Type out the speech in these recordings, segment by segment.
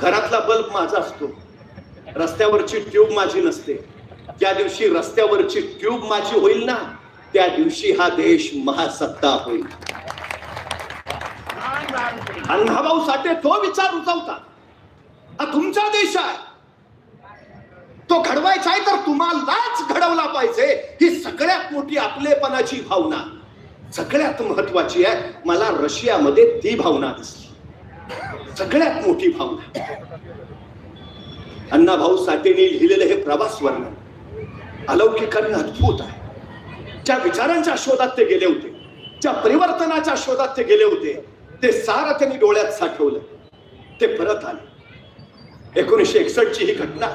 घरातला बल्ब माझा असतो. रस्त्यावरची ट्यूब माझी नसते. ज्या दिवशी रस्त्यावरची ट्यूब माझी होईल ना त्या दिवशी हा देश महासत्ता होईल. अण्णाभाऊ साठे तो विचार उचवता हा तुमचा देश आहे. तो घडवायचा आहे तर तुम्हालाच घडवला पाहिजे. ही सगळ्यात मोठी आपलेपणाची भावना. सगळ्यात महत्वाची आहे मला रशियामध्ये ती भावना दिसली सगळ्यात मोठी भावना अण्णाभाऊ साठेने लिहिलेलं हे प्रवास वर्णन अलौकिक आणि अद्भुत आहे. ज्या विचारांच्या शोधात ते गेले होते ज्या परिवर्तनाच्या शोधात ते गेले होते ते सारं त्यांनी डोळ्यात साठवलं. ते परत आले. एकोणीसशे एकसष्ट ची ही घटना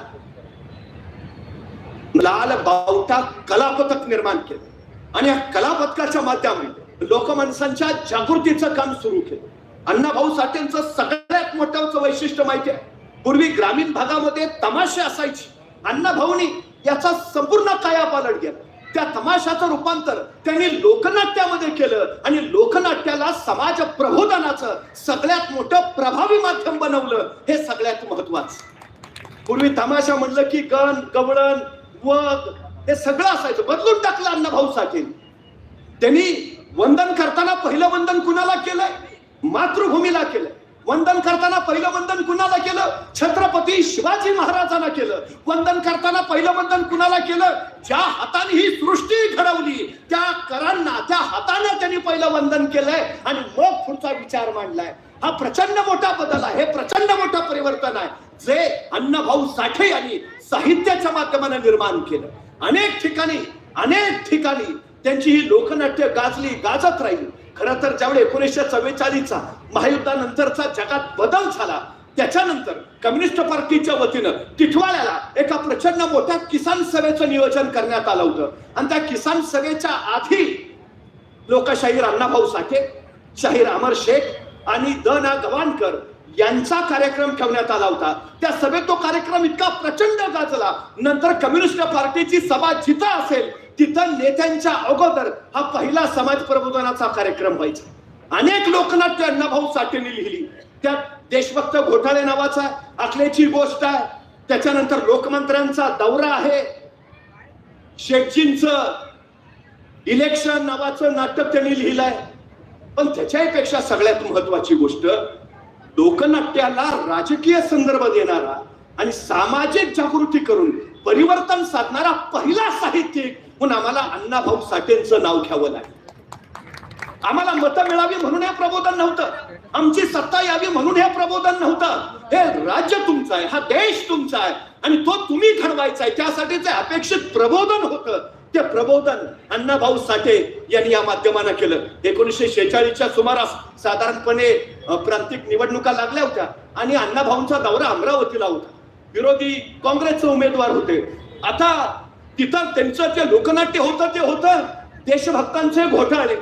लाल बावटा कलापथक निर्माण केलं आणि या कलापथकाच्या माध्यमाने लोकमानसांच्या जागृतीचं काम सुरू केलं. अण्णाभाऊ साठेंचं सगळ्यात मोठं वैशिष्ट्य माहिती आहे. पूर्वी ग्रामीण भागामध्ये तमाशे असायचे. अण्णाभाऊनी याचा संपूर्ण कायापालट केला. त्या तमाशाचं रूपांतर त्यांनी लोकनाट्यामध्ये केलं आणि लोकनाट्याला समाज प्रबोधनाचं सगळ्यात मोठं प्रभावी माध्यम बनवलं हे सगळ्यात महत्वाचं. पूर्वी तमाशा म्हणलं की गण गवळण वग हे सगळं असायचं. बदलून टाकलं अण्णाभाऊ साठे. त्यांनी वंदन करताना पहिलं वंदन कुणाला केलंय? मातृभूमीला केलं. वंदन करताना पहिलं वंदन कुणाला केलं? छत्रपती शिवाजी महाराजांना केलं. वंदन करताना पहिलं वंदन कुणाला केलं? ज्या हाताने ही सृष्टी घडवली त्या करांना त्या हाताने त्यांनी पहिलं वंदन केलंय आणि मग पुढचा विचार मांडलाय. हा प्रचंड मोठा बदल आहे हे प्रचंड मोठं परिवर्तन आहे. जे अण्णाभाऊ साठे यांनी साहित्याच्या माध्यमाने निर्माण केलं. अनेक ठिकाणी अनेक ठिकाणी त्यांची ही लोकनाट्य गाजली गाजत राहिली. खरं तर ज्यावेळी एकोणीसशे चव्वेचाळीसचा महायुद्धानंतरचा जगात बदल झाला त्याच्यानंतर कम्युनिस्ट पार्टीच्या वतीनं टिटवाळ्याला एका प्रचंड मोठ्या किसान सभेचं नियोजन करण्यात आलं होतं. आणि त्या किसान सभेच्या आधी लोकशाहीर अण्णाभाऊ साठे शाहीर अमर शेख आणि द ना गवाणकर यांचा कार्यक्रम ठेवण्यात आला होता. त्या सभेत तो कार्यक्रम इतका प्रचंड गाजला नंतर कम्युनिस्ट पार्टीची सभा जिथं असेल तिथं नेत्यांच्या अगोदर हा पहिला समाज प्रबोधनाचा कार्यक्रम व्हायचा. अनेक लोकनाट्य अण्णाभाऊ साठेने लिहिली. त्यात देशभक्त घोटाळे नावाचा आखल्याची गोष्ट आहे. त्याच्यानंतर लोकमंत्र्यांचा दौरा आहे. शेटजींच इलेक्शन नावाचं नाटक त्यांनी लिहिलंय. पण त्याच्यापेक्षा सगळ्यात महत्वाची गोष्ट लोकनाट्याला राजकीय संदर्भ देणारा आणि सामाजिक जागृती करून परिवर्तन साधणारा पहिला साहित्यिक म्हणून आम्हाला अण्णाभाऊ साठेंचं नाव घ्यावं लागेल. आम्हाला मतं मिळावी म्हणून हे प्रबोधन नव्हतं. आमची सत्ता यावी म्हणून हे प्रबोधन नव्हतं. हे राज्य तुमचं आहे हा देश तुमचा आहे आणि तो तुम्ही घडवायचा आहे. त्यासाठी जे अपेक्षित प्रबोधन होतं ते प्रबोधन अण्णाभाऊ साठे यांनी या माध्यमानं केलं. एकोणीसशे शेहेचाळीसच्या सुमारास साधारणपणे प्रांतिक निवडणुका लागल्या होत्या आणि अण्णाभाऊंचा दौरा अमरावतीला होता. विरोधी काँग्रेसचे उमेदवार होते. आता तिथं त्यांचं जे लोकनाट्य होतं ते होतं देशभक्तांचे घोटाळे.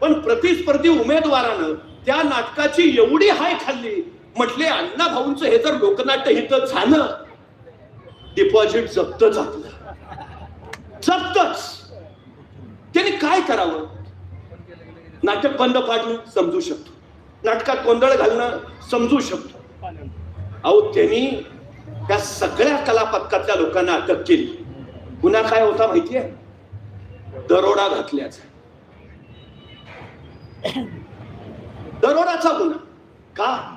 पण प्रतिस्पर्धी उमेदवारानं त्या नाटकाची एवढी हाय खाल्ली म्हटले अण्णा भाऊंचं हे जर लोकनाट्य हिथं झालं डिपॉझिट जप्त झालं. जप्तच. त्यांनी काय करावं? नाटक बंद पाडणं समजू शकतो. नाटकात गोंधळ घालणं समजू शकतो. अहो त्यांनी त्या सगळ्या कलापथकातल्या लोकांना अटक केली. गुन्हा काय होता माहितीये? दरोडा घातल्याचा. दरोडाचा गुन्हा. का?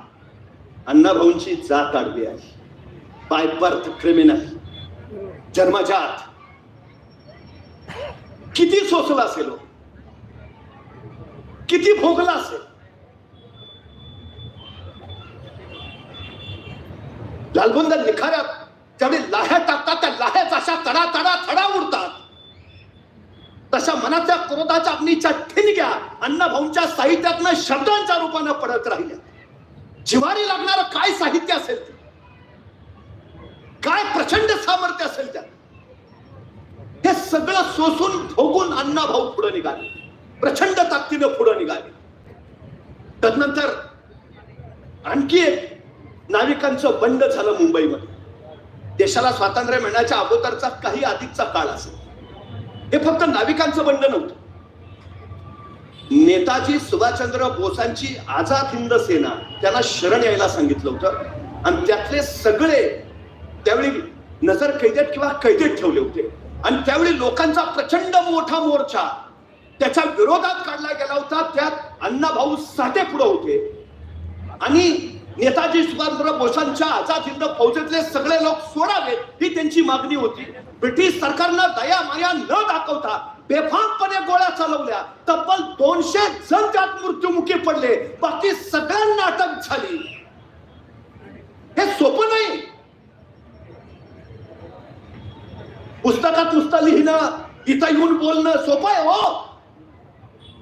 अण्णाभाऊंची जात आडवी आहे बाय बर्थ क्रिमिनल जन्मजात. किती सोसला असेल हो? किती भोगला असेल? लालबुंद निखाऱ्यात. त्यावेळी लाह्या टाकतात त्या लाह्याच अशा तडा तडा तडा उडतात. तशा मनाच्या क्रोधाच्या अग्नीच्या ठिणग्या अण्णाभाऊंच्या साहित्यातनं शब्दांच्या रूपानं पडत राहिल्या. जिवारी लागणारं काय साहित्य असेल ते? काय प्रचंड सामर्थ्य असेल त्या हे सगळं सोसून भोगून अण्णाभाऊ पुढे निघाले. प्रचंड ताकदीनं पुढे निघाले. तदनंतर आणखी एक नाविकांचं बंड झालं मुंबईमध्ये. देशाला स्वातंत्र्य मिळण्याच्या अगोदरचा काही अधिकचा काळ असेल. हे फक्त नाविकांचं बंड नव्हतं नेताजी सुभाषचंद्र बोसांची आझाद हिंद सेना त्यांना शरण यायला सांगितलं होतं. आणि त्यातले सगळे त्यावेळी नजर कैदेत किंवा कैदेत ठेवले होते. आणि त्यावेळी लोकांचा प्रचंड मोठा मोर्चा त्याच्या विरोधात काढला गेला होता. त्यात अण्णाभाऊ साठे पुढे होते. आणि नेताजी सुभाषचंद्र बोसांच्या आझाद हिंद फौजेतले सगळे लोक सोडावे ही त्यांची मागणी होती. ब्रिटिश सरकारनं दया माया न दाखवता बेफामपणे गोळ्या चालवल्या. तब्बल दोनशे जण त्यात मृत्युमुखी पडले. बाकी सगळ्यांना अटक झाली. हे सोपं नाही. पुस्तकात नुसतं लिहिणं इथं येऊन बोलणं सोपं आहे हो.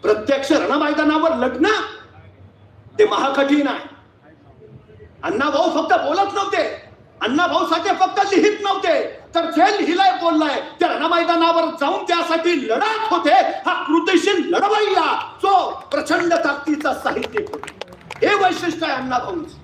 प्रत्यक्ष रणमैदानावर लढणं ते महाकठीण आहे. अण्णा भाऊ फक्त बोलत नव्हते. अण्णा भाऊ साठे फक्त लिहित नव्हते. तर जे लिहिलाय बोललाय. त्या रणमैदानावर जाऊन त्यासाठी लढत होते. हा कृतीशील लढवय्या जो प्रचंड ताकदीचा साहित्यिक हे वैशिष्ट्य आहे अण्णाभाऊच.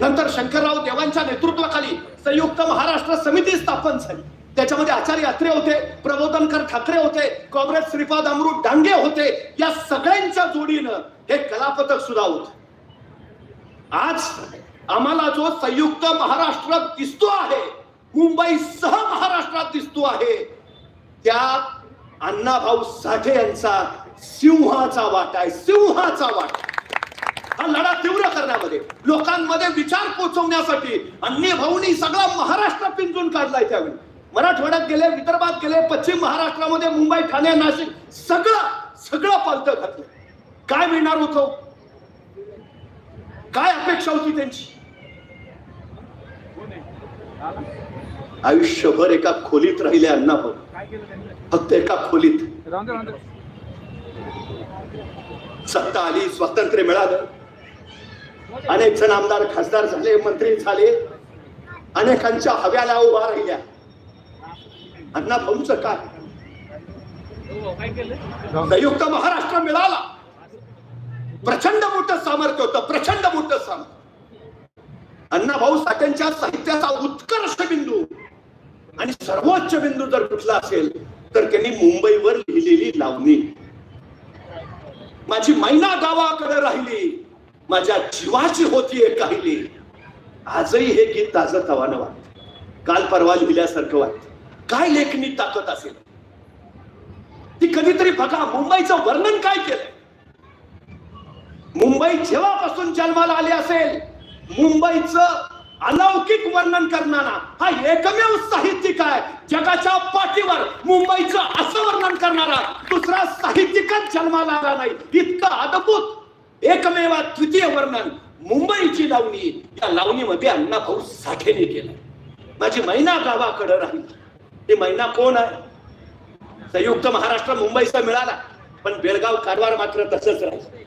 नंतर शंकरराव देवांच्या नेतृत्वाखाली संयुक्त महाराष्ट्र समिती स्थापन झाली. त्याच्यामध्ये आचार्य अत्रे होते प्रबोधनकर ठाकरे होते कॉम्रेड श्रीपाद अमृत डांगे होते. या सगळ्यांच्या जोडीनं हे कलापथक सुद्धा होतं. आज आम्हाला जो संयुक्त महाराष्ट्रात दिसतो आहे मुंबई सह महाराष्ट्रात दिसतो आहे त्यात अण्णाभाऊ साठे यांचा सिंहाचा वाटा आहे सिंहाचा वाटा. हा लढा तीव्र करण्यामध्ये लोकांमध्ये विचार पोचवण्यासाठी अन्य भाऊनी सगळा महाराष्ट्र पिंजून काढलाय त्यावेळी. मराठवाड्यात गेले विदर्भात गेले पश्चिम महाराष्ट्रामध्ये मुंबई ठाणे नाशिक सगळं सगळं पालत घातलं काय मिळणार होतं? काय अपेक्षा होती त्यांची? आयुष्यभर एका खोलीत राहिले अण्णाभाऊ फक्त एका खोलीत. सत्ता आली स्वातंत्र्य मिळालं. अनेक जण आमदार खासदार झाले मंत्री झाले. अनेकांच्या हव्याला उभा राहिल्या. अण्णा भाऊच काय? संयुक्त महाराष्ट्र मिळाला. प्रचंड मोठं सामर्थ्य होतं प्रचंड मोठं सामर्थ्य. अण्णा भाऊ साठ्यांच्या साहित्याचा उत्कर्ष बिंदू. आणि सर्वोच्च बिंदू जर कुठला असेल तर त्यांनी मुंबईवर लिहिलेली लावणी. माझी मैना गावाकडे राहिली माझ्या जीवाची होती एक काहिली आजही हे गीत ताजं तवानं वाटत काल परवा लिहिल्यासारखं वाटत काय लेखनी ताकद असेल? ती कधीतरी बघा मुंबईचं वर्णन काय केलं? मुंबई जेव्हापासून जन्माला आली असेल मुंबईचं अलौकिक वर्णन करणारा हा एकमेव साहित्यिक आहे. जगाच्या पाठीवर मुंबईचं असं वर्णन करणारा दुसरा साहित्यिकच जन्माला आला नाही. इतकं अद्भुत एकमेव तृतीय वर्णन मुंबईची लावणी या लावणीमध्ये अण्णाभाऊ साठेने केलं. माझी मैना गावाकडे राहील. ती मैना कोण आहे? संयुक्त महाराष्ट्र मुंबईचा मिळाला पण बेळगाव कारवार मात्र तसंच राहील.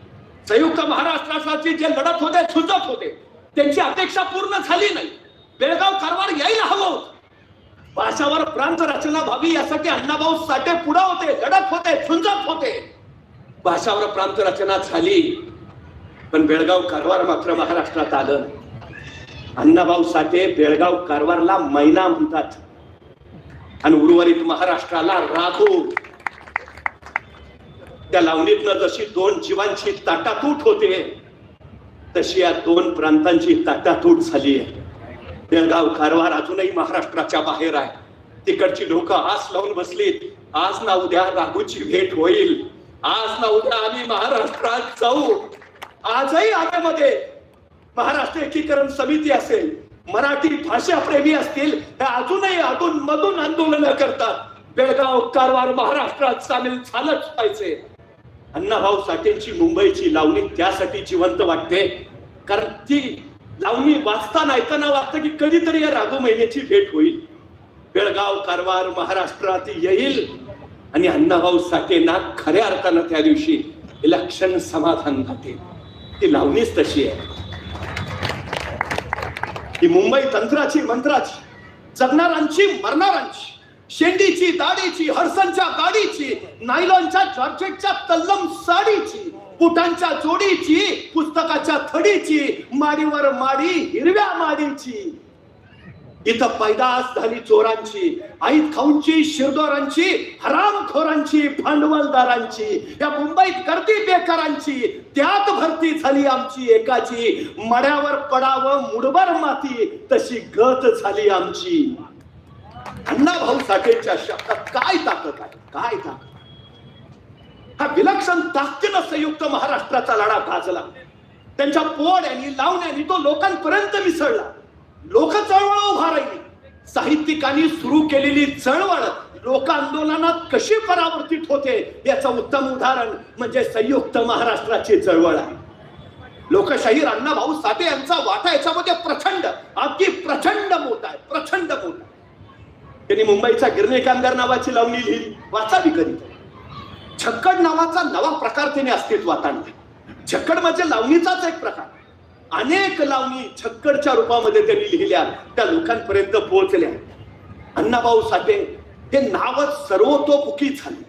संयुक्त महाराष्ट्रासाठी जे लढत होते झुंजत होते त्यांची अपेक्षा पूर्ण झाली नाही. बेळगाव कारवार यायला हवं होतं. भाषावर प्रांत रचना व्हावी यासाठी अण्णाभाऊ साठे पुढे होते लढत होते झुंजत होते. भाषावर प्रांत रचना झाली पण बेळगाव कारवार मात्र महाराष्ट्रात आलं अण्णाभाऊ साठे बेळगाव कारवारला मैना म्हणतात. आणि उर्वरित महाराष्ट्राला राघू त्या लावणीतनं जशी दोन जीवांची ताटातूट होते तशी या दोन प्रांतांची ताटातूट झाली आहे. बेळगाव कारवार अजूनही महाराष्ट्राच्या बाहेर आहे. तिकडची लोक आस लावून बसलीत. आज ना उद्या राघूची भेट होईल. आज ना उद्या आम्ही महाराष्ट्रात जाऊ. आजही आम्यामध्ये महाराष्ट्र एकीकरण समिती असेल मराठी भाषा प्रेमी असतील हे अजूनही अधून मधून आंदोलन करतात. बेळगाव कारवार महाराष्ट्रात सामील झालंच पाहिजे. अण्णाभाऊ साठेंची मुंबईची लावणी त्यासाठी जिवंत वाटते. कारण ती लावणी वाचताना ऐकताना वाटतं की कधीतरी या राघो महिन्याची भेट होईल. बेळगाव कारवार महाराष्ट्रात येईल. आणि अण्णाभाऊ साठेंना खऱ्या अर्थानं त्या दिवशी इलेक्शन समाधान जाते ती लावणीच तशी आहे. ही मुंबई तंत्राची मंत्राची जगणारांची मरणारांची शेंडीची दाढीची हरसनच्या गाडीची नायलॉनच्या जॉर्जेटच्या तल्लम साडीची बुटांच्या जोडीची पुस्तकाच्या थडीची माडीवर माडी हिरव्या माडीची. इथं पैदास झाली चोरांची आईत खाऊंची शिरदोरांची हरामखोरांची भांडवलदारांची या मुंबईत गर्दी बेकारांची त्यात भरती झाली आमची एकाची मड्यावर पडावं मुडभर माती तशी गत झाली आमची. अण्णा भाऊ साठेच्या शब्दात काय ताकद आहे? काय ताकद? हा विलक्षण ताकदीनं संयुक्त महाराष्ट्राचा लढा गाजला. त्यांच्या पोड्यानी लावण्यानी तो लोकांपर्यंत मिसळला. लोक चळवळ उभा राहिली. साहित्यिकांनी सुरू केलेली चळवळ लोक आंदोलनात कशी परावर्तित होते याचं उत्तम उदाहरण म्हणजे संयुक्त महाराष्ट्राची चळवळ आहे. लोकशाहीर अण्णाभाऊ साठे यांचा वाटा याच्यामध्ये प्रचंड अगदी प्रचंड मोठा आहे. प्रचंड मोठा आहे. त्यांनी मुंबईच्या गिरणे कामगार नावाची लावणी लिहिली. वाचावी कधी? छक्कड नावाचा नवा प्रकार त्याने अस्तित्वात आणला. छक्कड म्हणजे लावणीचाच एक प्रकार. अनेक लावणी छक्कडच्या रूपामध्ये त्यांनी लिहिल्या. त्या लोकांपर्यंत पोहोचल्या. अण्णाभाऊ साठे हे नावच सर्वतोमुखी झाले.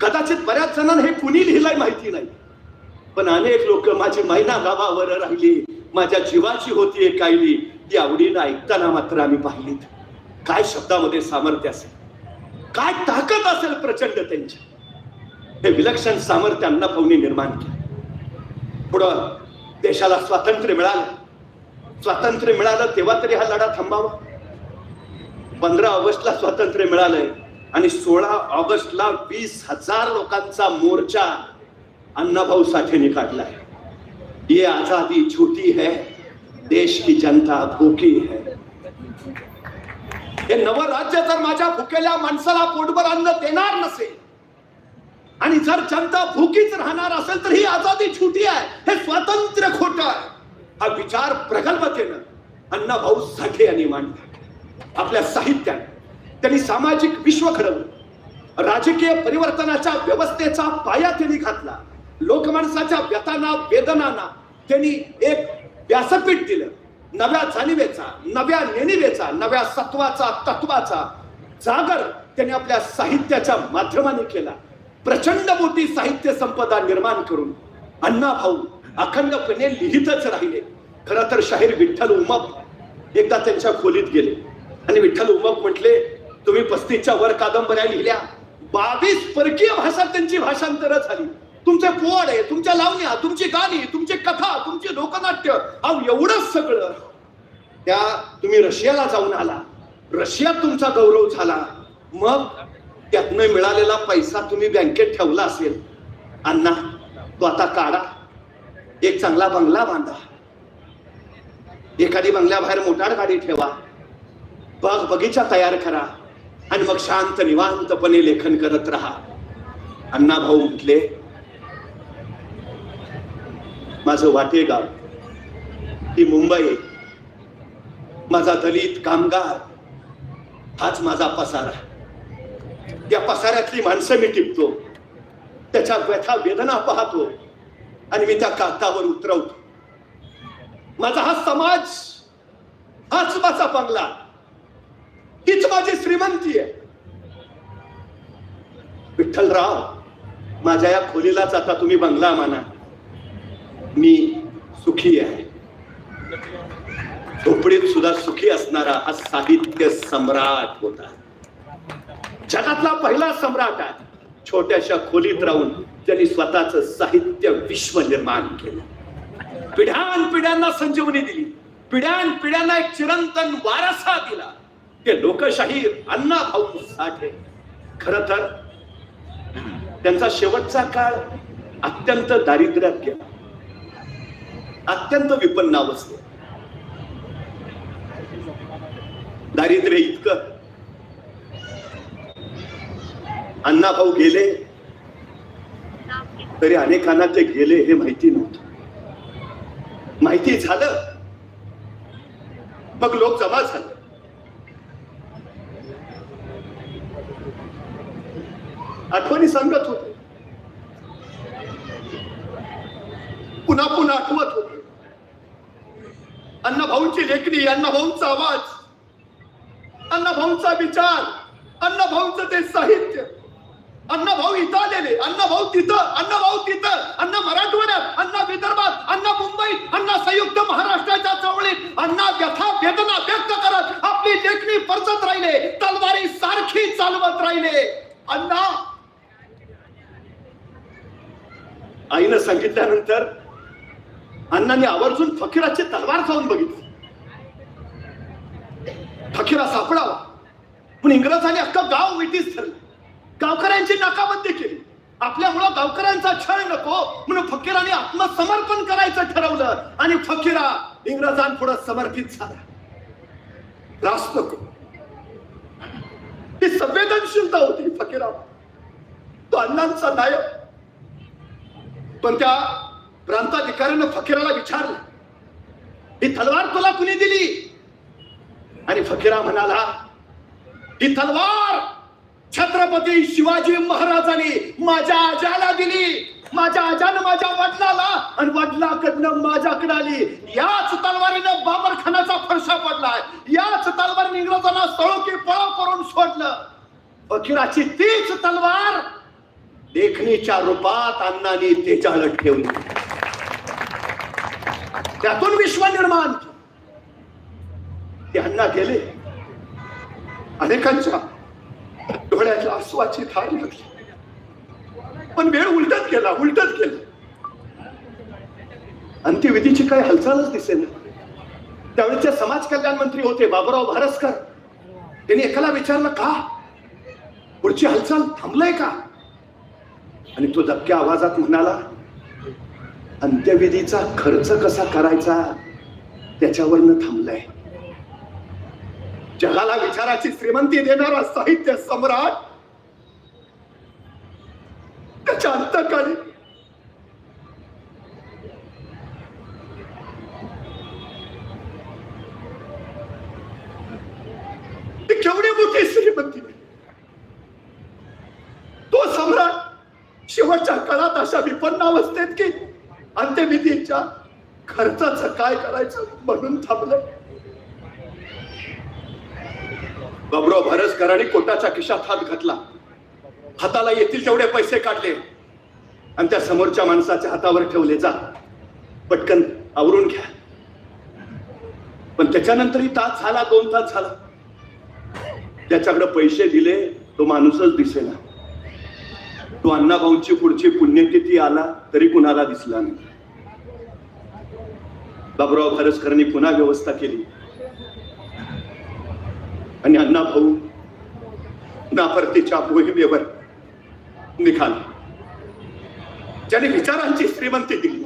कदाचित बऱ्याच जणांना हे कुणी लिहिलंय माहिती नाही. पण अनेक लोक माझी मैना गावावर राहिली. माझ्या जीवाची होती एक कायली ती आवडीनं ऐकताना मात्र आम्ही पाहिलीत. काय शब्दामध्ये सामर्थ्य असेल? काय ताकद असेल प्रचंड त्यांची? हे विलक्षण सामर्थ्य अण्णाभाऊनी निर्माण केलं. पुढं देशाला स्वातंत्र्य मिळालं. स्वातंत्र्य मिळालं तेव्हा तरी हा लढा थांबावा. पंधरा ऑगस्टला स्वातंत्र्य मिळालंय आणि सोळा ऑगस्टला वीस हजार लोकांचा मोर्चा अण्णाभाऊ साठेने काढलाय. ये आजादी छोटी है देश की जनता भूखी है. हे नवं राज्य जर माझ्या भुकेल्या माणसाला पोटभर अन्न देणार नसेल आणि जर जनता भुकीच राहणार असेल तर ही आजादी छुटी आहे हे स्वातंत्र्य खोट आहे. हा विचार प्रगल्भतेनं अण्णाभाऊ साठे यांनी मांडला. आपल्या साहित्यात त्यांनी सामाजिक विश्व घडवलं. राजकीय परिवर्तनाच्या व्यवस्थेचा पाया त्यांनी घातला. लोकमाणसाच्या व्यथांना वेदनांना त्यांनी एक व्यासपीठ दिलं. नव्या जाणिवेचा नव्या नेणिवेचा नव्या सत्वाचा तत्वाचा जागर त्यांनी आपल्या साहित्याच्या माध्यमाने केला. प्रचंड मोठी साहित्य संपदा निर्माण करून अण्णा भाऊ अखंडपणे लिहितच राहिले. खर तर शाहीर विठ्ठल उमप एकदा त्यांच्या खोलीत गेले. आणि विठ्ठल उमप म्हटले तुम्ही पस्तीसच्या वर कादंबऱ्या लिहिल्या. बावीस परकीय भाषा त्यांची भाषांतर झाली. तुमचे पोवाडे आहे तुमच्या लावण्या तुमची गाणी तुमची कथा तुमची लोकनाट्य अहो एवढंच सगळं. त्या तुम्ही रशियाला जाऊन आला. रशियात तुमचा गौरव झाला. मग त्यातनं मिळालेला पैसा तुम्ही बँकेत ठेवला असेल. अण्णा तो आता काढा. एक चांगला बंगला बांधा. एखादी बंगल्याबाहेर मोटार गाडी ठेवा. बाग बगीचा तयार करा. आणि मग शांत निवांतपणे लेखन करत राहा. अण्णा भाऊ म्हटले माझं वाटेगाव ही मुंबई माझा दलित कामगार हाच माझा पसारा. त्या पसाऱ्यातली माणसं मी टिपतो. त्याच्या व्यथा वेदना पाहतो आणि मी त्या कागदावर उतरवतो. माझा हा समाज हाच माझा बंगला. हीच माझी श्रीमंती आहे. विठ्ठलराव माझ्या या खोलीलाच आता तुम्ही बंगला माना. मी सुखी आहे. झोपडीत सुद्धा सुखी असणारा हा साहित्य सम्राट होता जगातला पहिला सम्राट आहे. छोट्याशा खोलीत राहून त्यांनी स्वतःच साहित्य विश्व निर्माण केलं. पिढ्यान पिढ्यांना संजीवनी दिली. पिढ्यान पिढ्यांना एक चिरंतन वारसा दिला. ते लोकशाहीर अण्णा भाऊ साठे. खर तर त्यांचा शेवटचा काळ अत्यंत दारिद्र्यात गेला. अत्यंत विपन्न अवस्थेत दारिद्र्य इतकं. अण्णा भाऊ गेले तरी अनेकांना ते गेले हे माहिती नव्हतं. माहिती झालं. मग लोक जमा झाले. आठवणी सांगत होते. पुन्हा पुन्हा आठवत होते. अण्णाभाऊंची लेखणी अण्णाभाऊंचा आवाज अण्णाभाऊंचा विचार अण्णाभाऊंच ते साहित्य. अण्णाभाऊ इथं आलेले अण्णाभाऊ तिथं अण्णाभाऊ तिथं अण्णा मराठवाड्यात अण्णा विदर्भात अण्णा मुंबईत अण्णा संयुक्त महाराष्ट्राच्या चवळीत अण्णा व्यथा वेदना व्यक्त करत आपली लेखणी परचत राहिले तलवारी सारखी चालवत राहिले. अण्णा आईनं सांगितल्यानंतर अण्णांनी आवर्जून फकीराची तलवार जाऊन बघितली. फकीरा सापडावा पण इंग्रजांनी अख्खं गाव विटीस ठरलं. गावकऱ्यांची नाकाबंदी केली. आपल्यामुळं गावकऱ्यांचा छळ नको म्हणून फकीराने आत्मसमर्पण करायचं ठरवलं आणि फकीरा इंग्रजांपुढे समर्पित झाला. त्रास नको. ही संवेदनशीलता होती फकीरा तो अण्णांचा नायक. पण त्या प्रांताधिकाऱ्यानं फकीराला विचारलं. ही तलवार तुला कुणी दिली? आणि फकीरा म्हणाला ही तलवार छत्रपती शिवाजी महाराजांनी माझ्या आजाला दिली. माझ्या आजानं माझ्या वडिलाला आणि वडिलाकडनं माझ्याकडे आली. याच तलवारीनं बाबर खानाचा फरसा पडलाय याच तलवारीने इंग्रजांना सळोकी की करून सोडलं. फकीराची तीच तलवार देखणीच्या रूपात अण्णांनी त्याच्यावर ठेवली. त्यातून विश्व निर्माण. केलं. ते गेले. अनेकांच्या डोळ्याच्या आसवाची धार लागली. पण वेळ उलटत गेला उलटत गेला. अंत्यविधीची काही हालचालच दिसेना. त्यावेळेचे समाज कल्याण मंत्री होते बाबुराव भारसकर. त्यांनी एकाला विचारलं का? पुढची हालचाल थांबलंय का? आणि तो दबक्या आवाजात म्हणाला अंत्यविधीचा खर्च कसा करायचा? त्याच्यावरनं थांबलाय. जगाला विचाराची श्रीमंती देणारा साहित्य सम्राट त्याच्या अंतकाळी केवढी मोठी श्रीमंती तो सम्राट शेवटच्या काळात अशा विपन्न अवस्थेत की अंत्यविधीच्या खर्चाचं काय करायचं म्हणून थांबलं. बाबुराव भरसकरांनी कोटाच्या खिशात हात घातला. हाताला येतील तेवढे पैसे काढले. आणि त्या समोरच्या माणसाच्या हातावर ठेवले जा पटकन आवरून घ्या. पण त्याच्यानंतरही तास झाला दोन तास झाला. त्याच्याकडे पैसे दिले तो माणूसच दिसेना. तो अण्णाभाऊंची पुढची पुण्यतिथी आला तरी कुणाला दिसला नाही. बाबुराव भारसकरांनी पुन्हा व्यवस्था केली. आणि अण्णा भाऊ नापरतीच्या मोहिमेवर निघाले. ज्याने विचारांची श्रीमंती दिली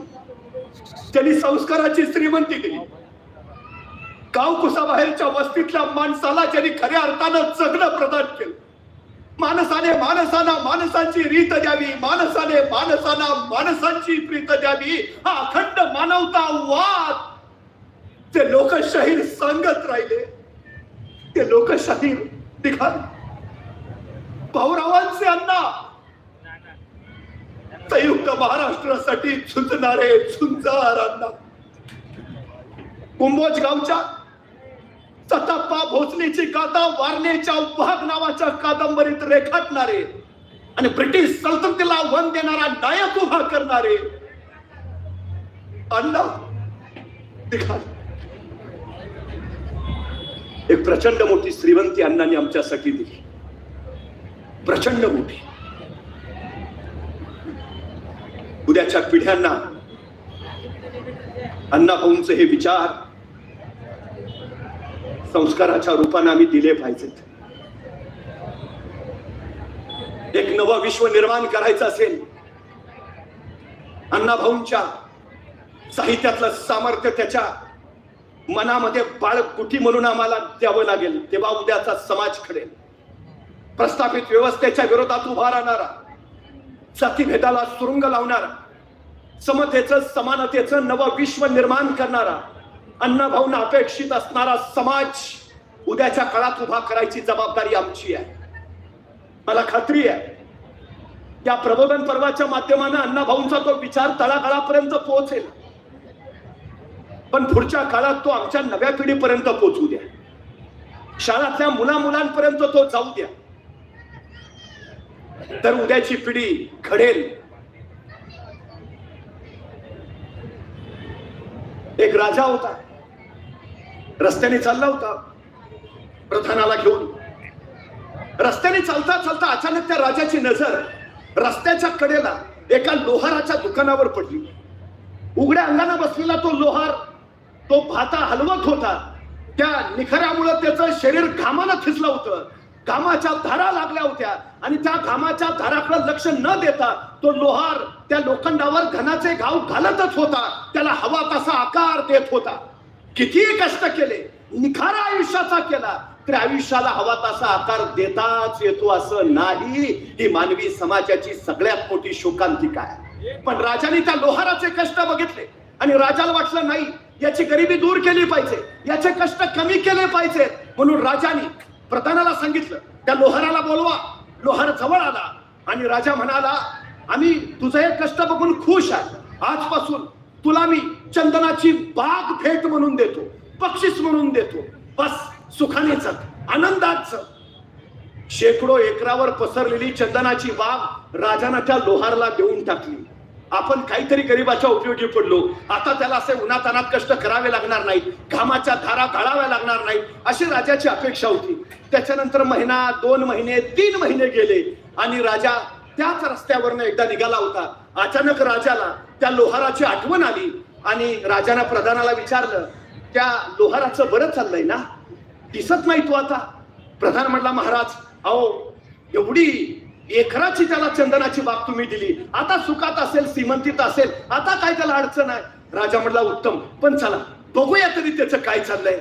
त्यांनी संस्काराची श्रीमंती दिली गावकुसाबाहेरच्या वस्तीतल्या माणसाला ज्यांनी खऱ्या अर्थानं जगणं प्रदान केलं माणसाने माणसांना माणसांची रीत द्यावी. माणसाने माणसांना माणसांची प्रीत द्यावी. हा अखंड मानवता वाद. ते लोकशाहीर सांगत राहिले. ते लोकशाहीर निघाले. भाऊरावांचे अण्णा. संयुक्त महाराष्ट्रासाठी झुंजणारे झुंजार अण्णा. कुंभोज गावच्या सताप्पा भोसलेची गाथा वारणेच्या वाघ नावाच्या कादंबरीत रेखाटणारे आणि ब्रिटिश सल्तनतीला वन देणारा नायक उभा करणारे. अण्णा एक प्रचंड मोठी श्रीमंती अण्णांनी आमच्यासाठी दिली. प्रचंड मोठी. उद्याच्या पिढ्यांना अण्णाभाऊंचे हे विचार संस्काराच्या रूपाने आम्ही दिले पाहिजेत. एक नवं विश्व निर्माण करायचं असेल अण्णाभाऊंच्या साहित्यातलं सामर्थ्य त्याच्या मनामध्ये बाळकुटी म्हणून आम्हाला द्यावं लागेल तेव्हा उद्याचा समाज खडेल प्रस्थापित व्यवस्थेच्या विरोधात उभा राहणारा जातीभेदाला सुरुंग लावणारा समतेचं समानतेचं नवं विश्व निर्माण करणारा अण्णाभाऊंना अपेक्षित असणारा समाज उद्याच्या काळात उभा करायची जबाबदारी आमची आहे. मला खात्री आहे या प्रबोधन पर्वाच्या माध्यमानं अण्णाभाऊंचा तो विचार तळागाळापर्यंत पोहोचेल. पण पुढच्या काळात तो आमच्या नव्या पिढीपर्यंत पोहोचू द्या. शाळातल्या मुला मुलांपर्यंत तो जाऊ द्या. तर उद्याची पिढी घडेल. एक राजा होता. रस्त्याने चालला होता प्रधानाला घेऊन. रस्त्याने चालता चालता अचानक त्या राजाची नजर रस्त्याच्या कडेला एका लोहाराच्या दुकानावर पडली. उघड्या अंगाने बसलेला तो लोहार तो भाता हलवत होता. त्या निखऱ्यामुळे त्याचं शरीर घामानं खिचलं होतं. घामाच्या धारा लागल्या होत्या आणि त्या घामाच्या धाराकडे लक्ष न देता तो लोहार त्या लोखंडावर घनाचे घाव घालतच होता. त्याला हवा तसा आकार देत होता. कितीही कष्ट केले निखारा आयुष्याचा केला तर आयुष्याला हवा तसा आकार देताच येतो असं नाही. ही मानवी समाजाची सगळ्यात मोठी शोकांतिका आहे. पण राजाने त्या लोहाराचे कष्ट बघितले आणि राजाला वाटलं नाही याची गरिबी दूर केली पाहिजे याचे कष्ट कमी केले पाहिजे म्हणून राजाने प्रधानाला सांगितलं त्या लोहाराला बोलवा. लोहार जवळ आला आणि राजा म्हणाला आम्ही तुझं हे कष्ट बघून खुश आहे. आजपासून तुला मी चंदनाची बाग भेट म्हणून देतो बक्षीस म्हणून देतो. बस सुखाने जग आनंदात जग शेकडो एकरावर पसरलेली चंदनाची बाग राजानं त्या लोहारला देऊन टाकली. आपण काहीतरी गरिबाच्या उपयोगी पडलो. आता त्याला असे उन्हातानात कष्ट करावे लागणार नाही घामाच्या धारा गाळाव्या लागणार नाही अशी राजाची अपेक्षा होती. त्याच्यानंतर महिना दोन महिने तीन महिने गेले आणि राजा त्याच रस्त्यावरनं एकदा निघाला होता. अचानक राजाला त्या लोहाराची आठवण आली. आणि राजानं प्रधानाला विचारलं त्या लोहाराचं बरं चाललंय ना? दिसत नाही तू आता. प्रधान म्हटला महाराज अहो एवढी एकराची त्याला चंदनाची बाब तुम्ही दिली. आता सुखात असेल श्रीमंतीत असेल आता काय त्याला अडचण आहे? राजा म्हटला उत्तम पण चला बघूया तरी त्याचं काय चाललंय.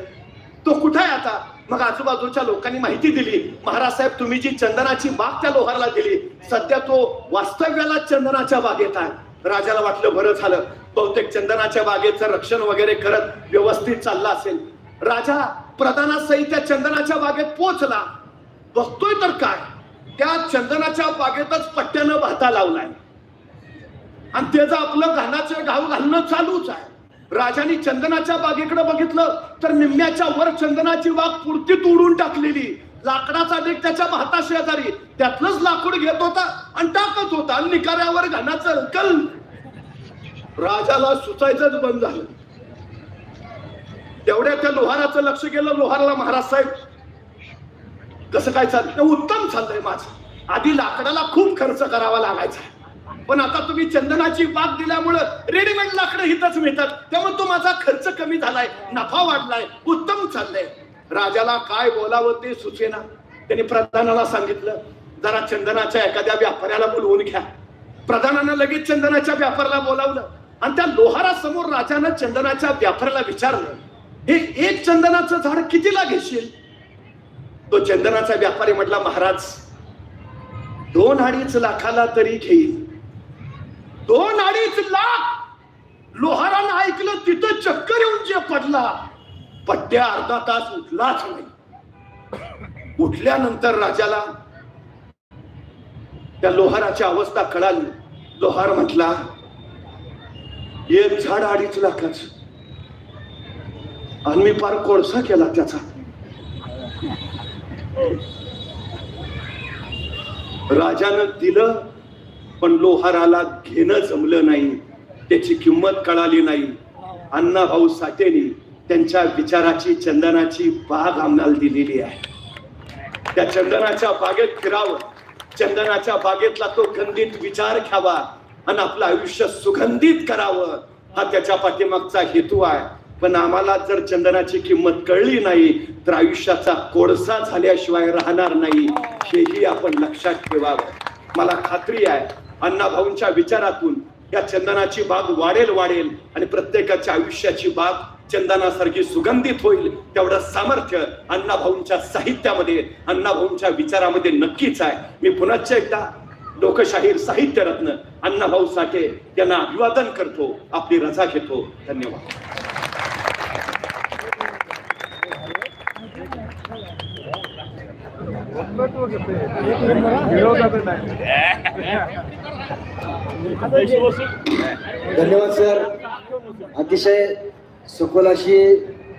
तो कुठे आहे आता? मग आजूबाजूच्या लोकांनी माहिती दिली महाराज साहेब तुम्ही जी चंदनाची बाग त्या लोहारला दिली सध्या तो वास्तव्याला चंदनाच्या बागेत आहे. राजाला वाटलं बरं झालं बहुतेक चंदनाच्या बागेचं रक्षण वगैरे करत व्यवस्थित चालला असेल. राजा प्रधानासही त्या चंदनाच्या बागेत पोहोचला. बघतोय तर काय? त्या चंदनाच्या बागेतच पट्ट्यानं भाता लावलाय. आणि त्याचं आपलं घानाचं घाव घालणं चालूच आहे. राजाने चंदनाच्या बागेकडे बघितलं तर निम्म्याच्या वर चंदनाची बाग पुरती तोडून टाकलेली. लाकडाचा डेक त्याच्या भाता शेजारी. त्यातलंच लाकूड घेत होता आणि टाकत होता आणि निकाऱ्यावर घाणाचं अंकल राजाला सुचायचंच बंद झालं. तेवढ्या त्या लोहाराचं लक्ष गेलं लोहारला महाराज साहेब कसं काय चाललं? उत्तम चाललंय माझं. आधी लाकडाला खूप खर्च करावा लागायचा. पण आता तुम्ही चंदनाची बाग दिल्यामुळं रेडीमेड लाकडं हिथच मिळतात. त्यामुळे तो माझा खर्च कमी झालाय नफा वाढलाय उत्तम चाललंय. राजाला काय बोलावं ते सुचेना. त्यांनी प्रधानाला सांगितलं जरा चंदनाच्या एखाद्या व्यापाऱ्याला बोलवून घ्या. प्रधानानं लगेच चंदनाच्या व्यापाऱ्याला बोलावलं. आणि त्या लोहारासमोर राजानं चंदनाच्या व्यापाऱ्याला विचारलं हे एक चंदनाचं झाड कितीला घेशील? तो चंदनाचा व्यापारी म्हटला महाराज दोन अडीच लाखाला तरी घेईल दोन अडीच लाख! लोहारानं ऐकलं तिथं चक्कर येऊन जे पडला. पट्ट्या अर्धा तास उठलाच नाही. उठल्यानंतर राजाला त्या लोहाराची अवस्था कळाली. लोहार म्हटला एक झाड अडीच लाखाच. आणि मी फार कोळसा केला त्याचा. राजानं दिलं पण लोहाराला घेणं जमलं नाही. त्याची किंमत कळाली नाही. अण्णा भाऊ साठेने त्यांच्या विचाराची चंदनाची बाग आम्हाला दिलेली आहे. त्या चंदनाच्या बागेत फिरावं. चंदनाच्या बागेतला तो गंधित विचार घ्यावा. आणि आपलं आयुष्य सुगंधित करावं हा त्याच्या पाठीमागचा हेतू आहे. पण आम्हाला जर चंदनाची किंमत कळली नाही तर आयुष्याचा कोळसा झाल्याशिवाय राहणार नाही हेही आपण लक्षात ठेवावं. मला खात्री आहे अण्णाभाऊंच्या विचारातून या चंदनाची बाग वाढेल वाढेल आणि प्रत्येकाच्या आयुष्याची बाग चंदनासारखी सुगंधित होईल तेवढं सामर्थ्य अण्णाभाऊंच्या साहित्यामध्ये अण्णाभाऊंच्या विचारामध्ये नक्कीच आहे. मी पुन्हा एकदा लोकशाहीर साहित्य रत्न अण्णाभाऊ साठे यांना अभिवादन करतो आपली रजा घेतो. धन्यवाद. धन्यवाद सर. अतिशय सखोल अशी